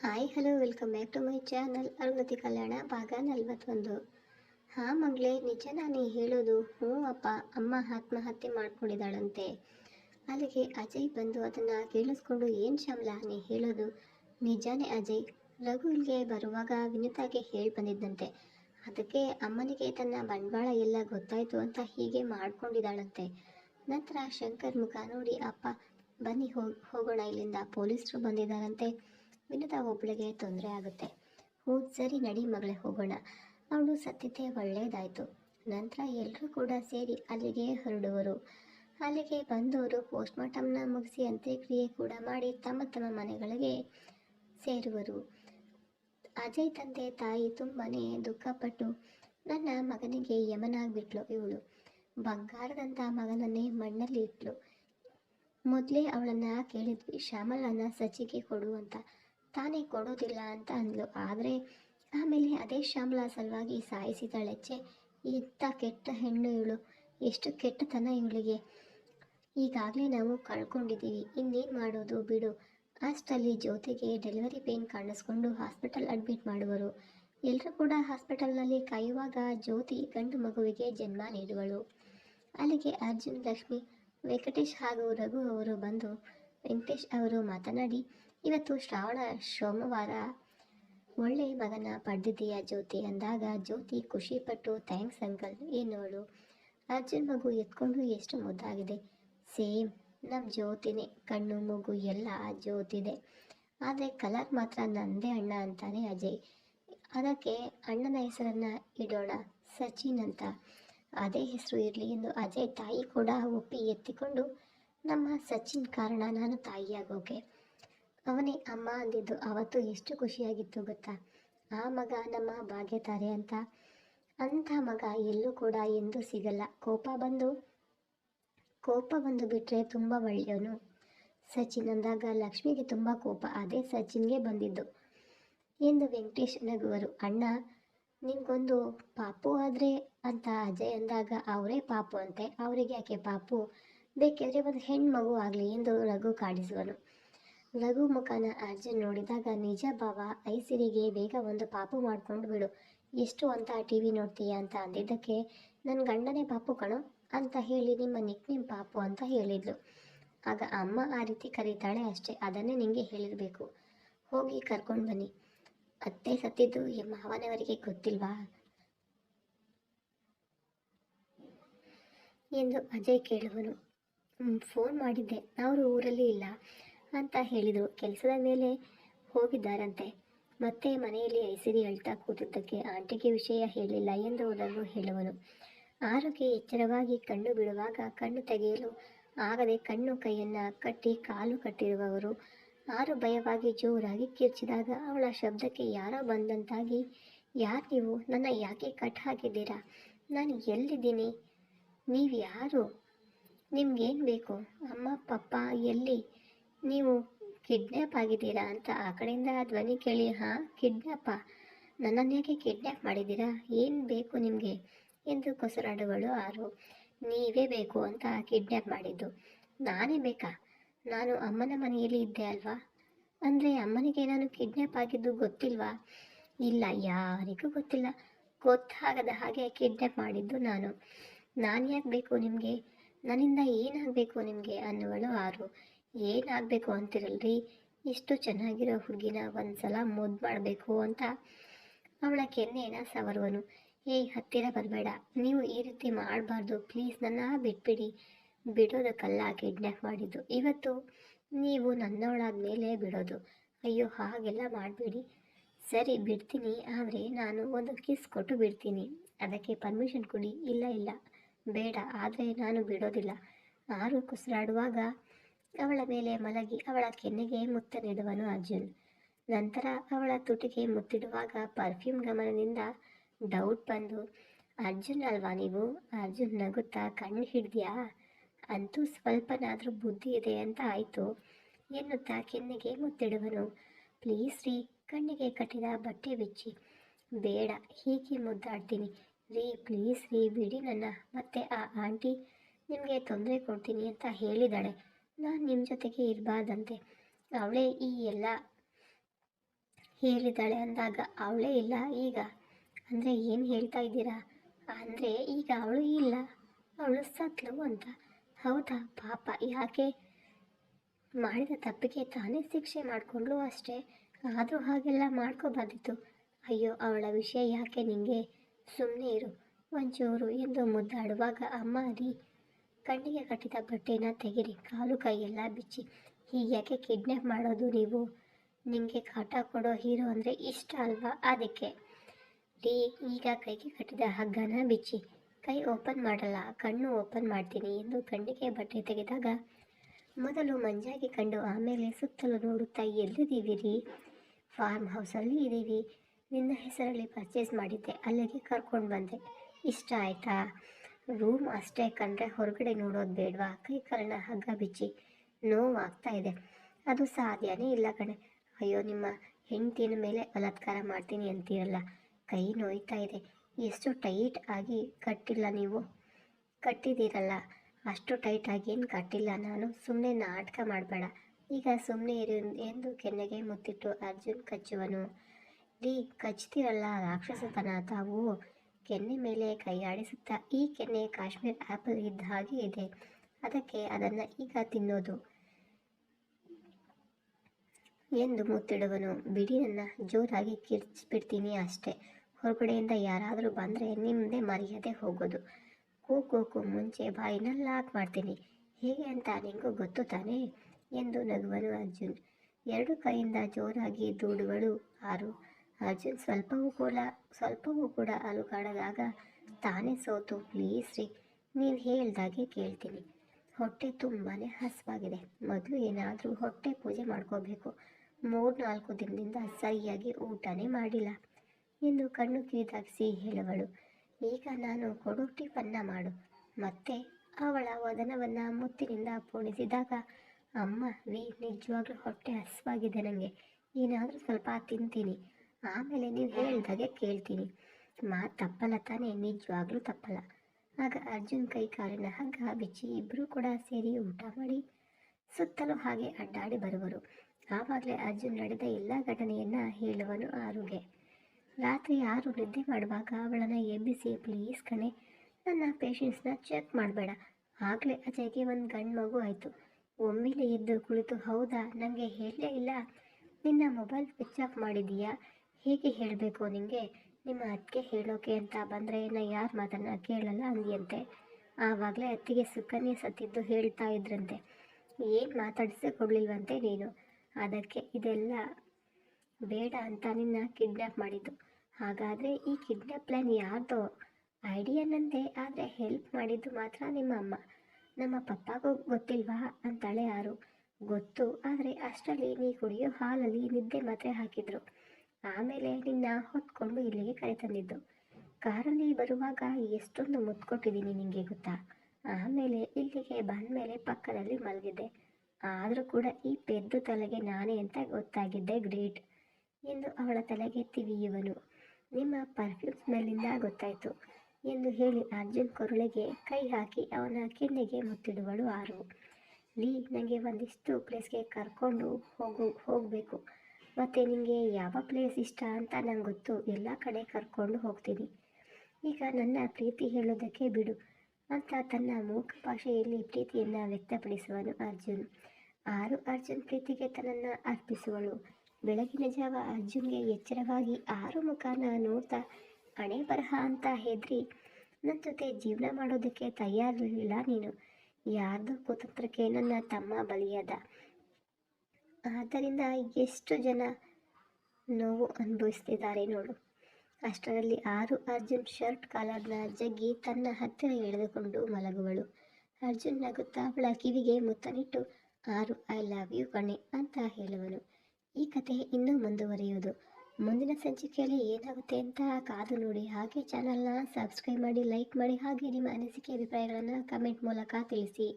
Hi, hello, welcome back to my channel Arunati Kalyana ಭಾಗ ನಲ್ವತ್ತೊಂದು. ಹಾ ಮಗಳೇ, ನಿಜ ನೀ ಹೇಳೋದು, ಹ್ಞೂ ಅಪ್ಪ, ಅಮ್ಮ ಆತ್ಮಹತ್ಯೆ ಮಾಡ್ಕೊಂಡಿದ್ದಾಳಂತೆ. ಅಲ್ಲಿಗೆ ಅಜಯ್ ಬಂದು ಅದನ್ನು ಕೇಳಿಸ್ಕೊಂಡು, ಏನು ಶ್ಯಾಮಲಾ, ನೀ ಹೇಳೋದು ನಿಜಾನೇ ಅಜಯ್? ರಘು ಇಲ್ಲಿಗೆ ಬರುವಾಗ ವಿನುತಾಗೆ ಹೇಳಿ ಬಂದಿದ್ದಂತೆ. ಅದಕ್ಕೆ ಅಮ್ಮನಿಗೆ ತನ್ನ ಬಂಡವಾಳ ಎಲ್ಲ ಗೊತ್ತಾಯಿತು ಅಂತ ಹೀಗೆ ಮಾಡ್ಕೊಂಡಿದ್ದಾಳಂತೆ. ನಂತರ ಶಂಕರ್ ಮುಖ ನೋಡಿ, ಅಪ್ಪ, ಬನ್ನಿ, ಹೋಗ್, ಹೋಗೋಣ ಇಲ್ಲಿಂದ. ಪೊಲೀಸರು ಬಂದಿದ್ದಾರಂತೆ. ವಿನುತಾ ಒಬ್ಬಳಿಗೆ ತೊಂದರೆ ಆಗುತ್ತೆ. ಹ್ಞೂ, ಸರಿ ನಡಿ ಮಗಳೇ, ಹೋಗೋಣ. ಅವಳು ಸತ್ತಿದ್ದೆ ಒಳ್ಳೆಯದಾಯಿತು ನಂತರ ಎಲ್ಲರೂ ಕೂಡ ಸೇರಿ ಅಲ್ಲಿಗೆ ಹೊರಡುವರು. ಅಲ್ಲಿಗೆ ಬಂದವರು ಪೋಸ್ಟ್ಮಾರ್ಟಮ್ನ ಮುಗಿಸಿ ಅಂತ್ಯಕ್ರಿಯೆ ಕೂಡ ಮಾಡಿ ತಮ್ಮ ತಮ್ಮ ಮನೆಗಳಿಗೆ ಸೇರುವರು. ಅಜಯ್ ತಂದೆ ತಾಯಿ ತುಂಬಾ ದುಃಖಪಟ್ಟು, ನನ್ನ ಮಗನಿಗೆ ಯಮನಾಗ್ಬಿಟ್ಲು ಇವಳು. ಬಂಗಾರದಂಥ ಮಗನನ್ನೇ ಮಣ್ಣಲ್ಲಿ ಇಟ್ಲು. ಮೊದಲೇ ಅವಳನ್ನು ಕೇಳಿದ್ವಿ, ಶ್ಯಾಮಲನ ಸಚಿಗೆ ಕೊಡು ಅಂತ. ತಾನೇ ಕೊಡೋದಿಲ್ಲ ಅಂತ ಅಂದ್ಲು. ಆದರೆ ಆಮೇಲೆ ಅದೇ ಶ್ಯಾಮಲಾ ಸಲುವಾಗಿ ಸಾಯಿಸಿದಳೆಚ್ಚೆ ಇಂಥ ಕೆಟ್ಟ ಹೆಣ್ಣು ಇವಳು. ಎಷ್ಟು ಕೆಟ್ಟತನ ಇವಳಿಗೆ. ಈಗಾಗಲೇ ನಾವು ಕಳ್ಕೊಂಡಿದ್ದೀವಿ. ಇನ್ನೇನು ಮಾಡೋದು ಬಿಡು. ಅಷ್ಟಲ್ಲಿ ಜೊತೆಗೆ ಡೆಲಿವರಿ ಪೇನ್ ಕಾಣಿಸ್ಕೊಂಡು ಹಾಸ್ಪಿಟಲ್ ಅಡ್ಮಿಟ್ ಮಾಡುವರು. ಎಲ್ಲರೂ ಕೂಡ ಹಾಸ್ಪಿಟಲ್ನಲ್ಲಿ ಕಾಯುವಾಗ ಜ್ಯೋತಿ ಗಂಡು ಮಗುವಿಗೆ ಜನ್ಮ ನೀಡುವಳು. ಅಲ್ಲಿಗೆ ಅರ್ಜುನ್, ಲಕ್ಷ್ಮಿ, ವೆಂಕಟೇಶ್ ಹಾಗೂ ರಘು ಅವರು ಬಂದು ವೆಂಕಟೇಶ್ ಅವರು ಮಾತನಾಡಿ ಇವತ್ತು ಶ್ರಾವಣ ಸೋಮವಾರ. ಒಳ್ಳೆ ಮಗನ ಪಡೆದಿದ್ದೀಯ ಜ್ಯೋತಿ ಅಂದಾಗ ಜ್ಯೋತಿ ಖುಷಿಪಟ್ಟು ಥ್ಯಾಂಕ್ಸ್ ಅಂಕಲ್ ಏನೋಳು ಅರ್ಜುನ್ ಮಗು ಎತ್ಕೊಂಡು ಎಷ್ಟು ಮುದ್ದಾಗಿದೆ. ಸೇಮ್ ನಮ್ಮ ಜ್ಯೋತಿನೇ, ಕಣ್ಣು ಮಗು ಎಲ್ಲ ಜ್ಯೋತಿದೆ. ಆದರೆ ಕಲರ್ ಮಾತ್ರ ನಂದೇ ಅಣ್ಣ ಅಂತಾನೆ ಅಜಯ್. ಅದಕ್ಕೆ ಅಣ್ಣನ ಹೆಸರನ್ನು ಇಡೋಣ, ಸಚಿನ್ ಅಂತ. ಅದೇ ಹೆಸರು ಇರಲಿ ಎಂದು ಅಜಯ್ ತಾಯಿ ಕೂಡ ಒಪ್ಪಿ ಎತ್ತಿಕೊಂಡು, ನಮ್ಮ ಸಚಿನ್ ಕಾರಣ ನಾನು ತಾಯಿಯಾಗೋಕೆ. ಅವನೇ ಅಮ್ಮ ಅಂದಿದ್ದು. ಅವತ್ತು ಎಷ್ಟು ಖುಷಿಯಾಗಿತ್ತು ಗೊತ್ತಾ? ಆ ಮಗ ನಮ್ಮ ಭಾಗ್ಯತಾರೆ ಅಂತ. ಅಂಥ ಮಗ ಎಲ್ಲೂ ಕೂಡ ಎಂದೂ ಸಿಗಲ್ಲ. ಕೋಪ ಬಂದು ಕೋಪ ಬಂದು ಬಿಟ್ಟರೆ ತುಂಬ ಒಳ್ಳೆಯವನು. ಸಚಿನ್ ಅಂದಾಗ ಲಕ್ಷ್ಮಿಗೆ ತುಂಬ ಕೋಪ. ಅದೇ ಸಚಿನ್ಗೆ ಬಂದಿದ್ದು. ಎಂದು ವೆಂಕಟೇಶ್ ನಗುವರು. ಅಣ್ಣ, ನಿಮಗೊಂದು ಪಾಪು ಆದರೆ ಅಂತ ಅಜಯ್ ಅಂದಾಗ ಅವರೇ ಪಾಪು ಅಂತೆ. ಅವರಿಗೆ ಯಾಕೆ ಪಾಪು? ಬೇಕಿದ್ರೆ ಒಂದು ಹೆಣ್ಣು ಮಗು ಆಗಲಿ ಎಂದು ರಘು ಕಾಡಿಸುವನು. ರಘು ಮುಖನ ಅರ್ಜುನ್ ನೋಡಿದಾಗ ನಿಜ ಭಾವ ಐಸಿರಿಗೆ ಬೇಗ ಒಂದು ಪಾಪು ಮಾಡ್ಕೊಂಡು ಬಿಡು. ಎಷ್ಟು ಅಂತ ಟಿ ವಿ ನೋಡ್ತೀಯ ಅಂತ ಅಂದಿದ್ದಕ್ಕೆ ನನ್ನ ಗಂಡನೇ ಪಾಪು ಕಣೋ ಅಂತ ಹೇಳಿ ನಿಮ್ಮ ನಿಕ್ ನಿಮ್ಮ ಪಾಪು ಅಂತ ಹೇಳಿದ್ಲು. ಆಗ ಅಮ್ಮ ಆ ರೀತಿ ಕರೀತಾಳೆ ಅಷ್ಟೇ, ಅದನ್ನೇ ನಿಮಗೆ ಹೇಳಿರಬೇಕು. ಹೋಗಿ ಕರ್ಕೊಂಡು ಬನ್ನಿ. ಅತ್ತೆ ಸತ್ತಿದ್ದು ಈ ಮಾವನವರಿಗೆ ಗೊತ್ತಿಲ್ವಾ? ಎಂದು ಅಜಯ್ ಕೇಳುವನು. ಫೋನ್ ಮಾಡಿದ್ದೆ. ಅವರು ಊರಲ್ಲಿ ಇಲ್ಲ. ಅಂತ ಹೇಳಿದರು. ಕೆಲಸದ ಮೇಲೆ ಹೋಗಿದ್ದಾರಂತೆ. ಮತ್ತೆ ಮನೆಯಲ್ಲಿ ಐಸಿರಿ ಅಳ್ತಾ ಕೂತಿದ್ದಕ್ಕೆ ಆಂಟಿಗೆ ವಿಷಯ ಹೇಳಿಲ್ಲ ಎಂದು ರಘು ಹೇಳುವನು. ಆರೋಗ್ಯ ಎಚ್ಚರವಾಗಿ ಕಣ್ಣು ಬಿಡುವಾಗ ಕಣ್ಣು ತೆಗೆಯಲು ಆಗದೆ ಕಣ್ಣು ಕೈಯನ್ನು ಕಟ್ಟಿ ಕಾಲು ಕಟ್ಟಿರುವವರು, ಆರು ಭಯವಾಗಿ ಜೋರಾಗಿ ಕಿರ್ಚಿದಾಗ ಅವಳ ಶಬ್ದಕ್ಕೆ ಯಾರೋ ಬಂದಂತಾಗಿ, ಯಾರು ನೀವು? ನನ್ನ ಯಾಕೆ ಕಟ್ ಹಾಕಿದ್ದೀರಾ? ನಾನು ಎಲ್ಲಿದ್ದೀನಿ? ನೀವು ಯಾರು ನಿಮ್ಗೇನು ಬೇಕು? ಅಮ್ಮ, ಪಪ್ಪ, ಎಲ್ಲಿ? ನೀವು ಕಿಡ್ನ್ಯಾಪ್ ಆಗಿದ್ದೀರಾ ಅಂತ ಆ ಕಡೆಯಿಂದ ಧ್ವನಿ ಕೇಳಿ, ಹಾಂ ಕಿಡ್ನ್ಯಾಪಾ ನನ್ನನ್ನು ಯಾಕೆ ಕಿಡ್ನ್ಯಾಪ್ ಮಾಡಿದ್ದೀರಾ? ಏನು ಬೇಕು ನಿಮಗೆ? ಎಂದು ಕೊಸರಾಡುವಳು ಆರು. ನೀವೇ ಬೇಕು ಅಂತ ಕಿಡ್ನ್ಯಾಪ್ ಮಾಡಿದ್ದು. ನಾನೇ ಬೇಕಾ? ನಾನು ಅಮ್ಮನ ಮನೆಯಲ್ಲಿ ಇದ್ದೆ ಅಲ್ವಾ? ಅಂದರೆ ಅಮ್ಮನಿಗೆ ನಾನು ಕಿಡ್ನ್ಯಾಪ್ ಆಗಿದ್ದು ಗೊತ್ತಿಲ್ವಾ? ಇಲ್ಲ, ಯಾರಿಗೂ ಗೊತ್ತಿಲ್ಲ. ಗೊತ್ತಾಗದ ಹಾಗೆ ಕಿಡ್ನ್ಯಾಪ್ ಮಾಡಿದ್ದು ನಾನು. ನಾನು ಯಾಕೆ ಬೇಕು ನಿಮಗೆ? ನನ್ನಿಂದ ಏನಾಗಬೇಕು ನಿಮಗೆ? ಅನ್ನುವಳು ಆರು. ಏನಾಗಬೇಕು ಅಂತಿರಲ್ರಿ? ಇಷ್ಟು ಚೆನ್ನಾಗಿರೋ ಹುಡುಗಿನ ಒಂದ್ಸಲ ಮುದ್ದು ಮಾಡಬೇಕು ಅಂತ ಅವಳ ಕೆನ್ನೆಯನ್ನ ಸವರುವನು. ಏಯ್, ಹತ್ತಿರ ಬರಬೇಡ. ನೀವು ಈ ರೀತಿ ಮಾಡಬಾರ್ದು. ಪ್ಲೀಸ್ ನನ್ನ ಬಿಟ್ಬಿಡಿ. ಬಿಡೋದಕ್ಕಲ್ಲ ಕಿಡ್ನ್ಯಾಪ್ ಮಾಡಿದ್ದು. ಇವತ್ತು ನೀವು ನನ್ನವಳಾದ ಮೇಲೆ ಬಿಡೋದು. ಅಯ್ಯೋ, ಹಾಗೆಲ್ಲ ಮಾಡಬೇಡಿ. ಸರಿ, ಬಿಡ್ತೀನಿ. ಆದರೆ ನಾನು ಒಂದು ಕಿಸ್ ಕೊಟ್ಟು ಬಿಡ್ತೀನಿ. ಅದಕ್ಕೆ ಪರ್ಮಿಷನ್ ಕೊಡಿ. ಇಲ್ಲ ಇಲ್ಲ. ಬೇಡ. ಆದರೆ ನಾನು ಬಿಡೋದಿಲ್ಲ. ಆರು ಕುಸಿರಾಡುವಾಗ ಅವಳ ಮೇಲೆ ಮಲಗಿ ಅವಳ ಕೆನ್ನೆಗೆ ಮುತ್ತ ನೀಡುವನು ಅರ್ಜುನ್. ನಂತರ ಅವಳ ತುಟಿಗೆ ಮುತ್ತಿಡುವಾಗ ಪರ್ಫ್ಯೂಮ್ ಗಮನದಿಂದ ಡೌಟ್ ಬಂದು, ಅರ್ಜುನ್ ಅಲ್ವಾ ನೀವು? ಅರ್ಜುನ್ ನಗುತ್ತಾ ಕಣ್ಣು ಹಿಡ್ದ್ಯಾ? ಅಂತೂ ಸ್ವಲ್ಪನಾದರೂ ಬುದ್ಧಿ ಇದೆ ಅಂತ ಆಯಿತು. ಎನ್ನುತ್ತಾ ಕೆನ್ನೆಗೆ ಮುತ್ತಿಡುವನು. ಪ್ಲೀಸ್ ರೀ, ಕಣ್ಣಿಗೆ ಕಟ್ಟಿದ ಬಟ್ಟೆ ಬಿಚ್ಚಿ. ಬೇಡ, ಹೀಗೆ ಮುದ್ದಾಡ್ತೀನಿ. ರೀ ಪ್ಲೀಸ್ ರೀ, ಬಿಡಿ ನನ್ನ. ಮತ್ತೆ ಆ ಆಂಟಿ ನಿಮಗೆ ತೊಂದರೆ ಕೊಡ್ತೀನಿ ಅಂತ ಹೇಳಿದಾಳೆ. ನಾನು ನಿಮ್ಮ ಜೊತೆಗೆ ಇರಬಾರ್ದಂತೆ. ಅವಳೇ ಈ ಎಲ್ಲ ಹೇಳಿದ್ದಾಳೆ ಅಂದಾಗ ಅವಳೇ ಇಲ್ಲ ಈಗ. ಅಂದರೆ ಏನು ಹೇಳ್ತಾ ಇದ್ದೀರಾ? ಅಂದರೆ ಈಗ ಅವಳು ಇಲ್ಲ. ಅವಳು ಸತ್ಲು ಅಂತ. ಹೌದಾ? ಪಾಪ. ಯಾಕೆ? ಮಾಡಿದ ತಪ್ಪಿಗೆ ತಾನೇ ಶಿಕ್ಷೆ ಮಾಡಿಕೊಂಡ್ಲು ಅಷ್ಟೇ. ಆದರೂ ಹಾಗೆಲ್ಲ ಮಾಡ್ಕೋಬಾರ್ದಿತ್ತು. ಅಯ್ಯೋ, ಅವಳ ವಿಷಯ ಯಾಕೆ ನಿಂಗೆ? ಸುಮ್ಮನೆ ಇರು. ಒಂಚೂರು ಎಂದು ಮುದ್ದಾಡುವಾಗ, ಅಮ್ಮ, ರೀ ಕಣ್ಣಿಗೆ ಕಟ್ಟಿದ ಬಟ್ಟೆನ ತೆಗಿರಿ, ಕಾಲು ಕೈಯೆಲ್ಲ ಬಿಚ್ಚಿ. ಹೀಗ್ಯಾಕೆ ಕಿಡ್ನ್ಯಾಪ್ ಮಾಡೋದು ನೀವು? ನಿಮಗೆ ಕಾಟ ಕೊಡೋ ಹೀರೋ ಅಂದರೆ ಇಷ್ಟ ಅಲ್ವಾ? ಅದಕ್ಕೆ. ರೀ ಈಗ ಕೈಗೆ ಕಟ್ಟಿದ ಹಗ್ಗನ ಬಿಚ್ಚಿ. ಕೈ ಓಪನ್ ಮಾಡಲ್ಲ, ಕಣ್ಣು ಓಪನ್ ಮಾಡ್ತೀನಿ ಎಂದು ಕಣ್ಣಿಗೆ ಬಟ್ಟೆ ತೆಗೆದಾಗ ಮೊದಲು ಮಂಜಾಗಿ ಕಂಡು ಆಮೇಲೆ ಸುತ್ತಲೂ ನೋಡುತ್ತಾ ಎಲ್ಲಿದ್ದೀವಿ ಫಾರ್ಮ್ ಹೌಸಲ್ಲಿ ಇದ್ದೀವಿ ನಿನ್ನ ಹೆಸರಲ್ಲಿ ಪರ್ಚೇಸ್ ಮಾಡಿದ್ದೆ, ಅಲ್ಲಿಗೆ ಕರ್ಕೊಂಡು ಬಂದೆ. ಇಷ್ಟ ಆಯ್ತಾ? ರೂಮ್ ಅಷ್ಟೇ ಕಂಡ್ರೆ ಹೊರಗಡೆ ನೋಡೋದು ಬೇಡವಾ? ಕೈ ಕಾರಣ ಹಗ್ಗ ಬಿಚ್ಚಿ ನೋವಾಗ್ತಾ ಇದೆ. ಅದು ಸಾಧ್ಯನೇ ಇಲ್ಲ ಕಣೆ. ಅಯ್ಯೋ, ನಿಮ್ಮ ಹೆಂಡತಿನ ಮೇಲೆ ಬಲಾತ್ಕಾರ ಮಾಡ್ತೀನಿ ಅಂತೀರಲ್ಲ? ಕೈ ನೋಯ್ತಾ ಇದೆ. ಎಷ್ಟು ಟೈಟ್ ಆಗಿ ಕಟ್ಟಿಲ್ಲ ನೀವು? ಕಟ್ಟಿದ್ದೀರಲ್ಲ. ಅಷ್ಟು ಟೈಟ್ ಆಗಿ ಏನು ಕಟ್ಟಿಲ್ಲ ನಾನು? ಸುಮ್ಮನೆ ನಾಟಕ ಮಾಡಬೇಡ. ಈಗ ಸುಮ್ಮನೆ ಇರು ಎಂದು ಕೆನ್ನೆಗೆ ಮುತ್ತಿಟ್ಟು ಅರ್ಜುನ್ ಕಚ್ಚುವನು. ರೀ ಕಚ್ತಿರಲ್ಲ ರಾಕ್ಷಸತನ ತಾವು? ಕೆನ್ನೆ ಮೇಲೆ ಕೈಯಾಡಿಸುತ್ತಾ ಈ ಕೆನ್ನೆ ಕಾಶ್ಮೀರ್ ಆ್ಯಪಲ್ ಇದ್ದ ಹಾಗೆ ಇದೆ. ಅದಕ್ಕೆ ಅದನ್ನು ಈಗ ತಿನ್ನೋದು. ಎಂದು ಮುತ್ತಿಡುವನು. ಬಿಡಿಯನ್ನು ಜೋರಾಗಿ ಕಿರ್ಚಿಬಿಡ್ತೀನಿ ಅಷ್ಟೇ. ಹೊರಗಡೆಯಿಂದ ಯಾರಾದರೂ ಬಂದರೆ ನಿಮ್ಮದೇ ಮರ್ಯಾದೆ ಹೋಗೋದು. ಕೂ ಕೂಗೋಕ್ಕೂ ಮುಂಚೆ ಬಾಯಿನ ಲಾಕ್ ಮಾಡ್ತೀನಿ. ಹೇಗೆ ಅಂತ ನಿಂಗೂ ಗೊತ್ತು ತಾನೇ? ಎಂದು ನಗುವನು ಅರ್ಜುನ್. ಎರಡು ಕೈಯಿಂದ ಜೋರಾಗಿ ದೂಡುವಳು ಆರು. ಅರ್ಜುನ್ ಸ್ವಲ್ಪವೂ ಕೂಡ ಸ್ವಲ್ಪವೂ ಕೂಡ ಅಲುಗಾಡದಾಗ ತಾನೇ ಸೋತು. ಪ್ಲೀಸ್ ರೀ, ನೀವು ಹೇಳ್ದಾಗೆ ಕೇಳ್ತೀನಿ. ಹೊಟ್ಟೆ ತುಂಬಾ ಹಸಿವಾಗಿದೆ. ಮೊದಲು ಏನಾದರೂ ಹೊಟ್ಟೆ ಪೂಜೆ ಮಾಡ್ಕೋಬೇಕು. ಮೂರು ನಾಲ್ಕು ದಿನದಿಂದ ಸರಿಯಾಗಿ ಊಟನೇ ಮಾಡಿಲ್ಲ. ಎಂದು ಕಣ್ಣು ಕಿರಿದಾಗಿಸಿ ಹೇಳುವಳು. ಈಗ ನಾನು ಕೊಡು ಟಿಫನ್ನ ಮಾಡು. ಮತ್ತೆ ಅವಳ ವದನವನ್ನು ಮುತ್ತಿನಿಂದ ಪೋಣಿಸಿದಾಗ ಅಮ್ಮ, ವೀ, ನಿಜವಾಗ್ಲೂ ಹೊಟ್ಟೆ ಹಸಿವಾಗಿದೆ ನನಗೆ ಏನಾದರೂ ಸ್ವಲ್ಪ ತಿಂತೀನಿ. ಆಮೇಲೆ ನೀವು ಹೇಳ್ದಾಗೆ ಕೇಳ್ತೀನಿ. ಮಾತು ತಪ್ಪಲ್ಲ ತಾನೇ, ನಿಜವಾಗ್ಲೂ ತಪ್ಪಲ್ಲ. ಆಗ ಅರ್ಜುನ್ ಕೈ ಕಾಲಿನ ಹಗ್ಗ ಬಿಚ್ಚಿ ಇಬ್ಬರೂ ಕೂಡ ಸೇರಿ ಊಟ ಮಾಡಿ ಸುತ್ತಲೂ ಹಾಗೆ ಅಡ್ಡಾಡಿ ಬರುವರು. ಆವಾಗಲೇ ಅರ್ಜುನ್ ನಡೆದ ಎಲ್ಲ ಘಟನೆಯನ್ನ ಹೇಳುವನು ಆರುಗೆ. ರಾತ್ರಿ ಯಾರು ನಿದ್ದೆ ಮಾಡುವಾಗ ಅವಳನ್ನು ಎಬ್ಬಿಸಿ, ಪ್ಲೀಸ್ ಕಣೆ, ನನ್ನ ಪೇಷಂಟ್ಸ್ನ ಚೆಕ್ ಮಾಡಬೇಡ. ಆಗಲೇ ಅಜಯ್ಗೆ ಒಂದು ಗಂಡು ಮಗು ಆಯಿತು. ಒಮ್ಮೆಲೆ ಎದ್ದು ಕುಳಿತು, ಹೌದಾ ನನಗೆ ಹೇಳಲೇ ಇಲ್ಲ. ನಿನ್ನ ಮೊಬೈಲ್ ಸ್ವಿಚ್ ಆಫ್ ಮಾಡಿದೀಯಾ ಹೇಗೆ ಹೇಳಬೇಕು ನಿನಗೆ ನಿಮ್ಮ ಅತ್ತಿಗೆ ಹೇಳೋಕೆ ಅಂತ ಬಂದರೆ ನಾ ಯಾರ ಮಾತನ್ನು ಕೇಳಲ್ಲ ಅಂದಿಯಂತೆ. ಆವಾಗಲೇ ಅತ್ತಿಗೆ ಸುಕನ್ಯೆ ಸತ್ತಿದ್ದು ಹೇಳ್ತಾ ಇದ್ರಂತೆ. ಏನು ಮಾತಾಡಿಸೇ ಕೊಡಲಿಲ್ವಂತೆ ನೀನು? ಅದಕ್ಕೆ ಇದೆಲ್ಲ ಬೇಡ ಅಂತ ನಿನ್ನ ಕಿಡ್ನ್ಯಾಪ್ ಮಾಡಿದ್ದು. ಹಾಗಾದರೆ ಈ ಕಿಡ್ನ್ಯಾಪ್ ಪ್ಲ್ಯಾನ್ ಯಾರ್ದೋ? ಐಡಿಯಾನಂತೆ ಆದರೆ ಹೆಲ್ಪ್ ಮಾಡಿದ್ದು ಮಾತ್ರ ನಿಮ್ಮ ಅಮ್ಮ. ನಮ್ಮ ಪಪ್ಪಾಗೂ ಗೊತ್ತಿಲ್ವಾ? ಅಂತಾಳೆ ಯಾರು ಗೊತ್ತು, ಆದರೆ ಅಷ್ಟರಲ್ಲಿ ನೀ ಕುಡಿಯೋ ಹಾಲಲ್ಲಿ ನಿದ್ದೆ ಮಾತ್ರೆ ಹಾಕಿದ್ರು. ಆಮೇಲೆ ನಿನ್ನ ಹೊತ್ಕೊಂಡು ಇಲ್ಲಿಗೆ ಕರೆತಂದಿದ್ದು. ಕಾರಲ್ಲಿ ಬರುವಾಗ ಎಷ್ಟೊಂದು ಮುತ್ಕೊಟ್ಟಿದ್ದೀನಿ ನಿಮಗೆ ಗೊತ್ತಾ? ಆಮೇಲೆ ಇಲ್ಲಿಗೆ ಬಂದ ಮೇಲೆ ಪಕ್ಕದಲ್ಲಿ ಮಲಗಿದ್ದೆ. ಆದರೂ ಕೂಡ ಈ ಪೆದ್ದು ತಲೆಗೆ ನಾನೇ ಅಂತ ಗೊತ್ತಾಗಿದ್ದೆ ಗ್ರೇಟ್. ಎಂದು ಅವಳ ತಲೆಗೆ ತಿವಿಯುವನು. ನಿಮ್ಮ ಪರ್ಫ್ಯೂಮ್ ಸ್ಮೆಲ್ಲಿಂದ ಗೊತ್ತಾಯಿತು ಎಂದು ಹೇಳಿ ಅರ್ಜುನ್ ಕೊರಳಿಗೆ ಕೈ ಹಾಕಿ ಅವನ ಕೆನ್ನೆಗೆ ಮುತ್ತಿಡುವಳು ಆರು. ಲೀ ನನಗೆ ಒಂದಿಷ್ಟು ಪ್ಲೇಸ್ಗೆ ಕರ್ಕೊಂಡು ಹೋಗು, ಹೋಗಬೇಕು. ಮತ್ತು ನಿಮಗೆ ಯಾವ ಪ್ಲೇಸ್ ಇಷ್ಟ ಅಂತ ನಂಗೆ ಗೊತ್ತು ಎಲ್ಲ ಕಡೆ ಕರ್ಕೊಂಡು ಹೋಗ್ತೀನಿ. ಈಗ ನನ್ನ ಪ್ರೀತಿ ಹೇಳೋದಕ್ಕೆ ಬಿಡು ಅಂತ ತನ್ನ ಮೂಕ ಭಾಷೆಯಲ್ಲಿ ಪ್ರೀತಿಯನ್ನು ವ್ಯಕ್ತಪಡಿಸುವನು ಅರ್ಜುನ್. ಆರು ಅರ್ಜುನ್ ಪ್ರೀತಿಗೆ ತನ್ನನ್ನು ಅರ್ಪಿಸುವಳು. ಬೆಳಗಿನ ಜಾವ ಅರ್ಜುನ್ಗೆ ಎಚ್ಚರವಾಗಿ ಆರು ಮುಖಾನ ನೋಡ್ತಾ ಹಣೆ ಬರಹ ಅಂತ ಹೆದ್ರಿ, ನನ್ನ ಜೊತೆ ಜೀವನ ಮಾಡೋದಕ್ಕೆ ತಯಾರಿರಲಿಲ್ಲ ನೀನು. ಯಾರ್ದೋ ಕುತಂತ್ರಕ್ಕೆ ನನ್ನ ತಮ್ಮ ಬಲಿಯಾದ. ಆದ್ದರಿಂದ ಎಷ್ಟು ಜನ ನೋವು ಅನುಭವಿಸ್ತಿದ್ದಾರೆ ನೋಡು. ಅಷ್ಟರಲ್ಲಿ ಆರು ಅರ್ಜುನ್ ಶರ್ಟ್ ಕಾಲರ್ನ ಜಗ್ಗಿ ತನ್ನ ಹತ್ತಿರ ಎಳೆದುಕೊಂಡು ಮಲಗುವಳು. ಅರ್ಜುನ್ ನಗುತ್ತಾ ಅವಳ ಕಿವಿಗೆ ಮುತ್ತನಿಟ್ಟು, ಆರು ಐ ಲವ್ ಯು ಕಣೆ ಅಂತ ಹೇಳುವನು. ಈ ಕತೆ ಇನ್ನೂ ಮುಂದುವರಿಯುವುದು. ಮುಂದಿನ ಸಂಚಿಕೆಯಲ್ಲಿ ಏನಾಗುತ್ತೆ ಅಂತ ಕಾದು ನೋಡಿ. ಹಾಗೆ ಚಾನಲ್ನ ಸಬ್ಸ್ಕ್ರೈಬ್ ಮಾಡಿ ಲೈಕ್ ಮಾಡಿ, ಹಾಗೆ ನಿಮ್ಮ ಅನಿಸಿಕೆ, ಅಭಿಪ್ರಾಯಗಳನ್ನು ಕಮೆಂಟ್ ಮೂಲಕ ತಿಳಿಸಿ.